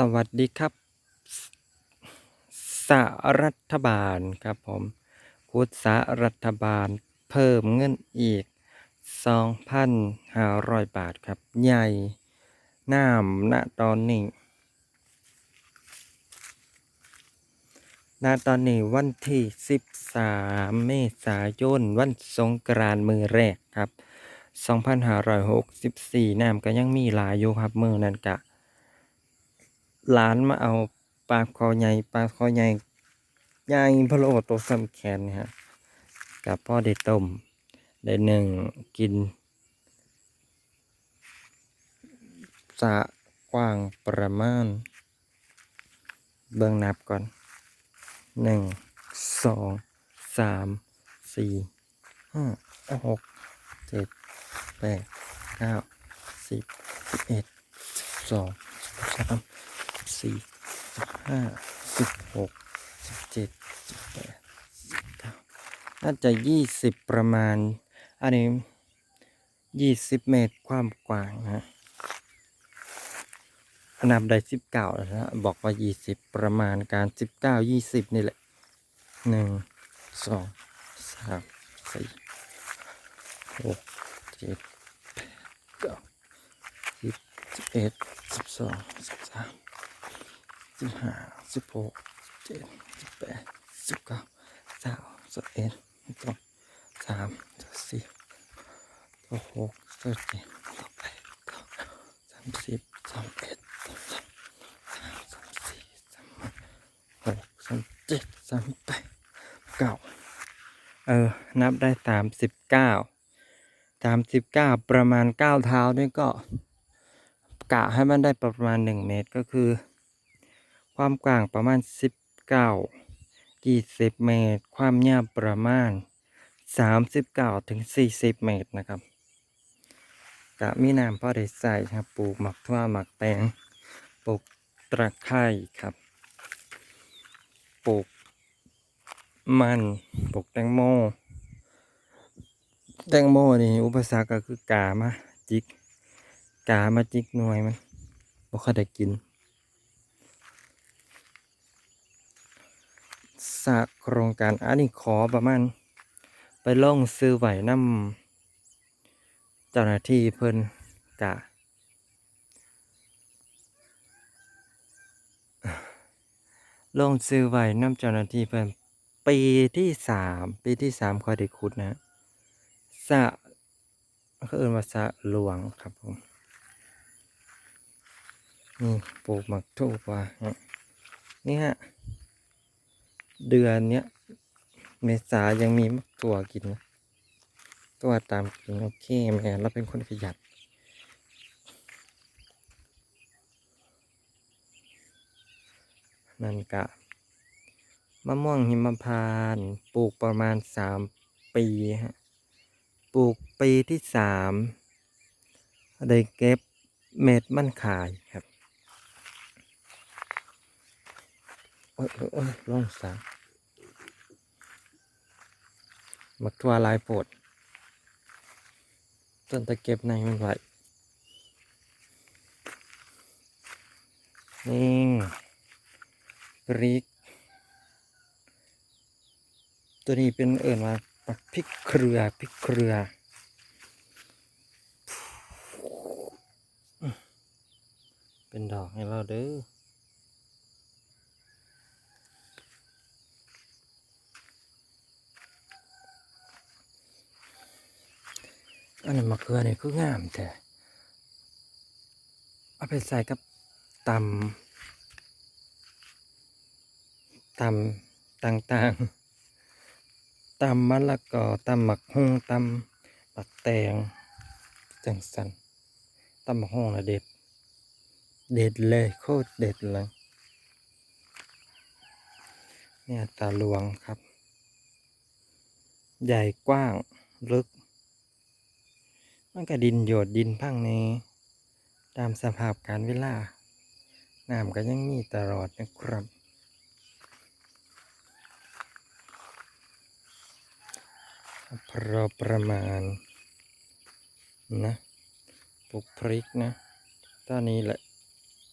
สวัสดีครับสรัฐบาลครับผมคุดสารัฐบาลเพิ่มเงินอีก 2,500 บาทครับ ใหญ่น้ำณตอนนี้ณตอนนี้วันที่ 13 เมษายน วันสงกรานต์มือแรกครับ 2564น้ำก็ยังมีหลายอยู่ครับ มือนั้นกะ หลานมาเอาปลาคอใหญ่ปลาคอใหญ่ใหญ่พะโลตัวซ้ำแขนนะฮะกับพ่อได้ต้มได้หนึ่งกินสะกว้างประมาณ เบิ่งนับก่อนหนึ่งสองสามสี่ห้าหกเจ็ดแปดเก้าสิบเอ็ดสองสาม สิบสี่สิบห้าสิบหกสิบเจ็ดสิบแปดสิบเก้าน่าจะยี่สิบประมาณ อันนี้ยี่สิบเมตรความกว้างนะอันดับได้สิบเก้าแล้วนะ บอกว่ายี่สิบประมาณการสิบเก้ายี่สิบนี่แหละหนึ่งสองสามสี่หกเจ็ดแปดเก้าสิบสิบเอ็ดสิบสองสิบสาม สิบห้าสิบหกสิบเจ็ดสิบแปดสิบเก้าสามสิบเอ็ดสิบสองสามสิบสี่สิบหกสิบเจ็ดสิบแปดสิบเก้าสามสิบสามเอ็ดสามสองสามสามสี่สามห้าหกสามเจ็ดสามแปดเก้าเออ นับได้สามสิบเก้าสามสิบเก้าประมาณเก้าเท้านี่ก็กะให้มันได้ประมาณหนึ่งเมตรก็คือ ความกว้างประมาณสิบเก้ายี่สิบเมตร ความยาวประมาณสามสิบเก้าถึงสี่สิบเมตรนะครับกะมีน้ำพอได้ใส่ครับปลูกหมักทั่วหมักแตงปลูกตะไคร้ครับปลูกมันปลูกแตงโม แตงโมนี่อุปสรรคก็คือกามาจิก กามาจิกหน่วยมันบ่ค่อยได้กิน สากโครงการอันนี้ขอประมาณ ไปล่องซื้อไหวน้ำเจ้าหน้าที่เพิ่นกะลงซื้อไหวน้ำเจ้าหน้าที่เพิ่นปีที่สามปีที่สามคอยได้ขุดนะสะเขาเอิ้นว่าสะหลวงครับผมนี่ปลูกหมักทูบว่านี่ฮะ เดือนเนี้ยเมษายังมีมักตัวกินนะตัวตามกินโอเคแม่เราเป็นคนขยันนั่นกะมะม่วงหิมพานต์ปลูกประมาณสามปีฮะปลูกปีที่สามได้เก็บเม็ดมันขายครับ โอ้ยโอ้ยโอ้ยลงสาม กทัวลายโพดต้นตะเก็บในมันไว้นี่พริก ตัวนี้เป็นเอิ่นว่าปักพริกเครือพริกเครือเป็นดอกให้เราเด้อ อันนี้มะเขือนี่คืองามแต่เอาไปใส่กับตำตำต่างๆตำมะละกอตำหมักฮุ่งตำหมักแตงจังสันตำหมักฮุ่งละเด็ด เด็ดเลยโคตรเด็ดเลยเนี่ยตาหลวงครับ ใหญ่กว้างลึก มันก็ดินโยดดินพังในตามสภาพการเวลา น้ำก็ยังมีตลอดนะครับ พอประมาณนะปลูกพริกนะ ตอนนี้แหละ